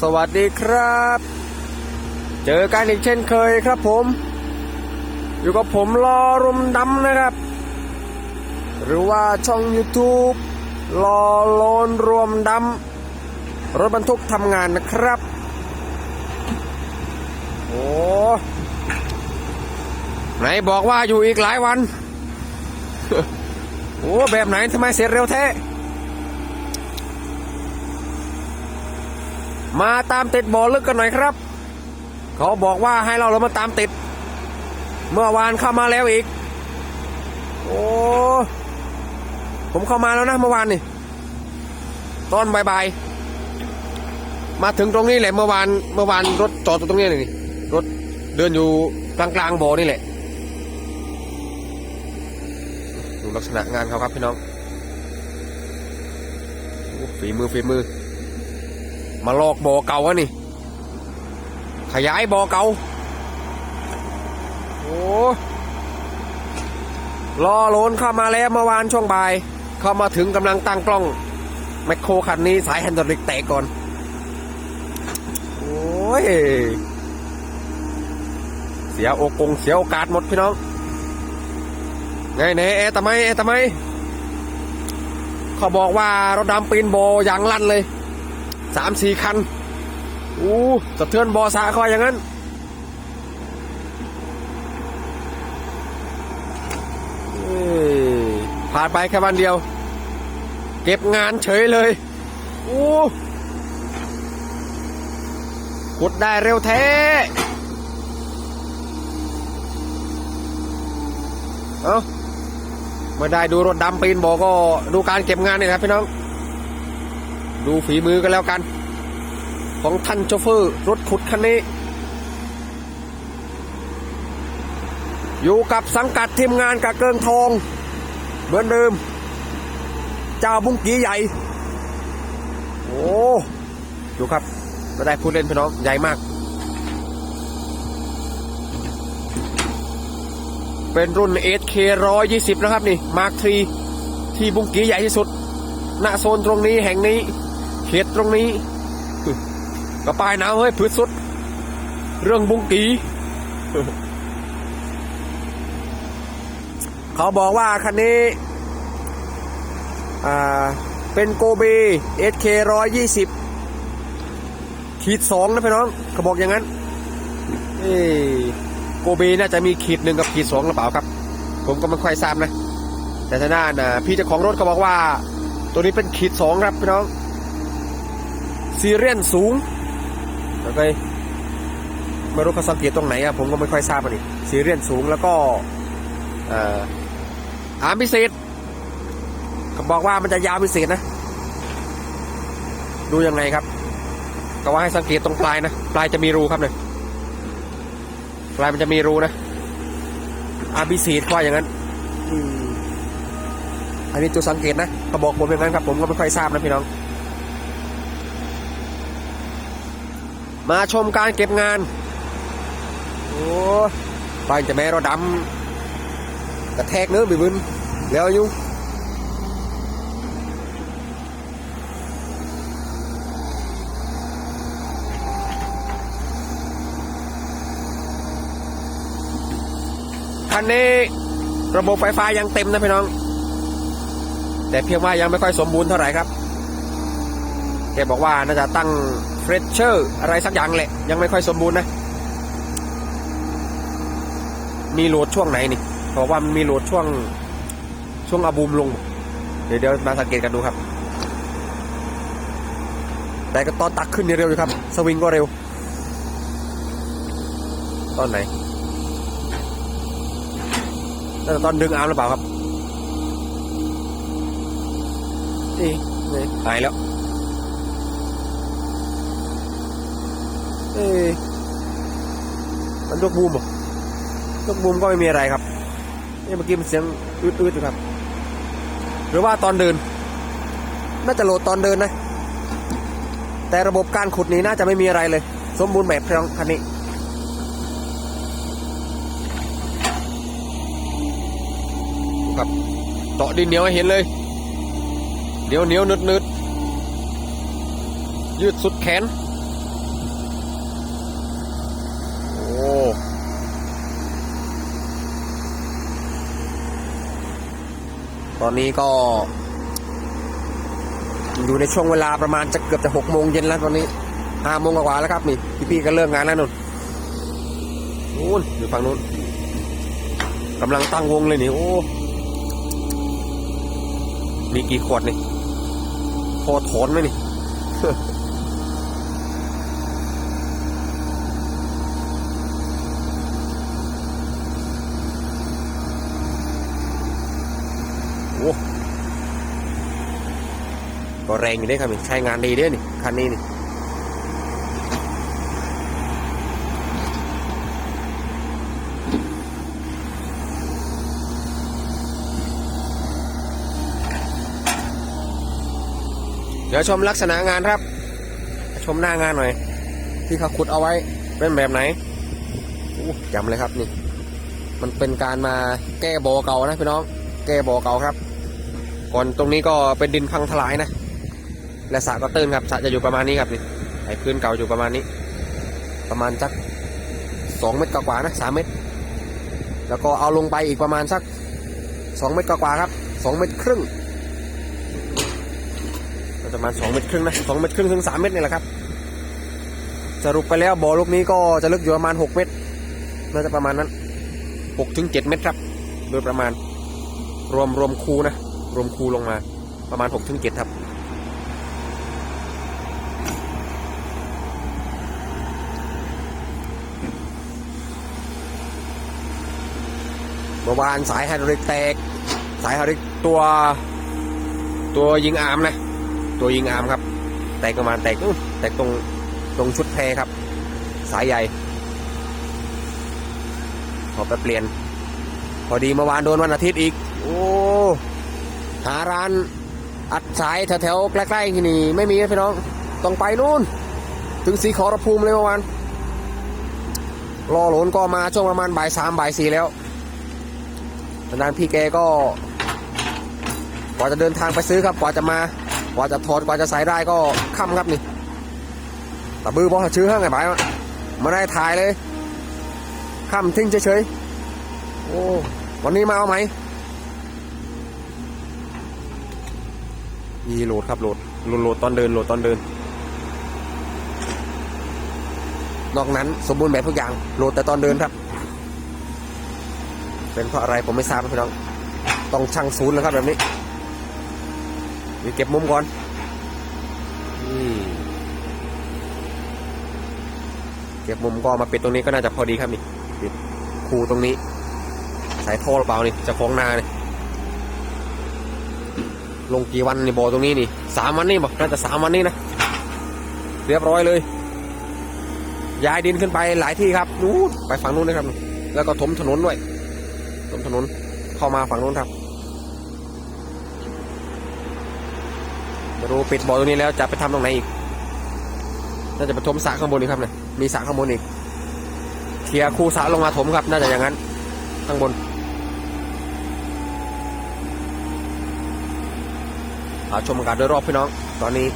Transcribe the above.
สวัสดีครับ เจอกันอีกเช่นเคยครับผม อยู่กับผมรอรุมดำนะครับ หรือว่าช่อง YouTube รอโลนรวมดำรถบรรทุกทำงานนะครับ โอ้ไหนบอกว่าอยู่อีกหลายวัน โอ้แบบไหนทำไมเสร็จเร็วแท้ มาตามติดบ่อลึกกันหน่อยครับ เขาบอกว่าให้เราเรามาตามติด เมื่อวานเข้ามาแล้วอีก โอ้ผมเข้ามาแล้วนะเมื่อวานนี่ตอนบ่ายๆมาถึงตรงนี้แหละเมื่อวานเมื่อวานรถจอดอยู่ตรงนี้เลยนี่รถเดินอยู่กลางๆบ่อนี่แหละดูลักษณะงานเขาครับพี่น้องฝีมือฝีมือ มาลอกบ่อเก่าอะนี่ ขยายบ่อเก่า โอ้รอโลนเข้ามาแล้วเมื่อวานช่วงบ่าย เข้ามาถึงกำลังตั้งกล้อง แมคโครคันนี้สายแฮนดรลิกแตกก่อน โอ้ย เสียโอกง เสียโอกาสหมดพี่น้อง ไงเน่เอะทำไมเอะทำไม เขาบอกว่ารถดำปีนโบอย่างลั่นเลย สามสี่คันอู้สะเทือนบอสาคอยอย่างนั้นเอ้ยผ่านไปแค่วันเดียว เก็บงานเฉยเลยอู้ขุดได้เร็วแท้เอาไม่ได้ดูรถดำปีนบอกก็ดูการเก็บงานนี่ครับพี่น้อง ดูฝีมือกันแล้วกัน ของท่านโชเฟอร์รถขุดคันนี้ อยู่กับสังกัดทีมงานกะเกิงทอง เหมือนเดิม เจ้าบุ้งกีใหญ่ โอ้ดูครับไม่ได้พูดเล่นพี่น้องใหญ่มาก เป็นรุ่น SK 120 นะครับนี่ Mark 3ที่บุ้งกีใหญ่ที่สุดณโซนตรงนี้แห่งนี้ เขตตรงนี้กระปายหนาวเฮ้ยพืชสุด เรื่องบุ้งกีเขาบอกว่าคันนี้เป็นโกเบ SK 120ขีดสองนะพี่น้องเขาบอกอย่างนั้นเอโกเบน่าจะมีขีดหนึ่งกับขีดสองหรือเปล่าครับ ผมก็ไม่ค่อยทราบนะ แต่ทางด้านอะพี่เจ้าของรถเขาบอกว่า ตัวนี้เป็นขีดสองครับพี่น้อง ซีเรียนสูงโอเคไม่รู้เขาสังเกตตรงไหนอะผมก็ไม่ค่อยทราบอันนี้ซีเรียนสูงแล้วก็เอ่ออาร์มพิเศษเขาบอกว่ามันจะยาวพิเศษนะ ดูยังไงครับก็ว่าให้สังเกตตรงปลายนะปลายจะมีรูครับเนี่ยปลายมันจะมีรูนะอาร์มพิเศษว่าอย่างนั้นอือันนี้จุดสังเกตนะเขาบอกผมอย่างนั้นครับ ผมก็ไม่ค่อยทราบนะพี่น้อง มาชมการเก็บงาน โอ้ไปจะแม่เราดำกระแทกเนื้อบิบึนแล้วอยุ่คันนี้ระบบไฟฟ้ายังเต็มนะพี่น้อง แต่เพียงว่ายังไม่ค่อยสมบูรณ์เท่าไหร่ครับแกบอกว่าน่าจะตั้ง เฟรชเชอร์อะไรสักอย่างแหละ ยังไม่ค่อยสมบูรณ์นะ มีโหลดช่วงไหนนี่บอกว่ามันมีโหลดช่วงช่วงอาบูมลง เดี๋ยวเดี๋ยวมาสังเกตกันดูครับ แต่ก็ตอนตักขึ้นเร็วอยู่ครับ สวิงก็เร็ว ตอนไหนน่าจะตอนดึงอาร์มหรือเปล่าครับนี่หายแล้ว เอมันยกบูมหรอยกบูมก็ไม่มีอะไรครับนี่เมื่อกี้มันเสียงอืดๆอยู่ครับ หรือว่าตอนเดิน น่าจะโหลดตอนเดินนะ แต่ระบบการขุดนี้น่าจะไม่มีอะไรเลย สมบูรณ์แบบคันนี้ครับเจาะดินเหนียวให้เห็นเลยเหนียวเหนียวนึดนึดยืดสุดแขน ตอนนี้ก็ อยู่ในช่วงเวลาประมาณจะเกือบจะหกโมงเย็นแล้วตอนนี้ห้าโมงกว่าแล้วครับนี่พี่ๆก็เริ่มงานแล้วนุ่นนู่นอยู่ฝั่งนู้นกำลังตั้งวงเลยนี่โอ้มีกี่ขวดนี่พอถอนไหมนี่ ก็แรงอยู่เด้ครับนี่ใช้งานดีเด้นี่คันนี้นี่เดี๋ยวชมลักษณะงานครับ ชมหน้างานหน่อย ที่เขาขุดเอาไว้เป็นแบบไหนจำเลยครับนี่ มันเป็นการมาแก้บ่อเก่านะพี่น้อง แก้บ่อเก่าครับ ก่อนตรงนี้ก็เป็นดินพังทลายนะ และสระก็ตื้นครับสระจะอยู่ประมาณนี้ครับนี่ไอ้พื้นเก่าอยู่ประมาณนี้ ประมาณสักสองเมตรกว่าๆนะสามเมตร แล้วก็เอาลงไปอีกประมาณสักสองเมตรกว่าๆครับสองเมตรครึ่งประมาณสองเมตรครึ่งนะสองเมตรครึ่งถึงสามเมตรนี่แหละครับสรุปไปแล้วบ่อลูกนี้ก็จะลึกอยู่ประมาณหกเมตรน่าจะประมาณนั้นหกถึงเจ็ดเมตรครับ โดยประมาณรวมรวมคูนะ รวมคูลงมาประมาณหกถึงเจ็ดครับ เมื่อวานสายไฮดรอลิกแตก สายไฮดรอลิกตัว ตัวยิงอาร์มนะ ตัวยิงอาร์มครับ แตกประมาณแตกแตกตรงตรงชุดแพรครับ สายใหญ่ขอไปเปลี่ยน พอดีเมื่อวานโดนวันอาทิตย์อีก โอ้ หาร้านอัดสายแถวๆใกล้ๆที่นี่ไม่มีนะพี่น้องต้องไปนู่น ถึงสีขอรภูมิเลยเมื่อวานรอหลนก็มาช่วงประมาณบ่ายสามบ่ายสี่แล้วทางด้านพี่แกก็กว่าจะเดินทางไปซื้อครับกว่าจะมากว่าจะถอดกว่าจะใส่ได้ก็ค่ำครับนี่แต่บือบอกชื่อห้างไงบ่ายวะมาได้ถ่ายเลยค่ำทิ้งเฉยๆโอ้วันนี้มาเอาไหม มีโหลดครับโหลดโหลดโหลดตอนเดินโหลดตอนเดิน นอกนั้นสมบูรณ์แบบทุกอย่างโหลดแต่ตอนเดินครับ เป็นเพราะอะไรผมไม่ทราบนะพี่น้อง ต้องช่างศูนย์แล้วครับแบบนี้มีเก็บมุมก่อนเก็บมุมก็มาปิดตรงนี้ก็น่าจะพอดีครับนี่ปิดคูตรงนี้ สายท่อหรือเปล่านี่จะคล้องนานี่ ลงกี่วันนี่บอตรงนี้นี่สามวันนี่บอกน่าจะสามวันนี้นะ เรียบร้อยเลย ย้ายดินขึ้นไปหลายที่ครับนู้นไปฝั่งนู้นนะครับ แล้วก็ถมถนนด้วยถมถนนเข้ามาฝั่งนู้นครับไม่รู้ปิดบ่อตรงนี้แล้วจะไปทำตรงไหนอีกน่าจะไปถมสระข้างบนนี่ครับเนี่ยมีสระข้างบนอีกเคลียร์คูสระลงมาถมครับ น่าจะอย่างนั้นข้างบนาชมอากาศโดยรอบพี่น้อง ตอนนี้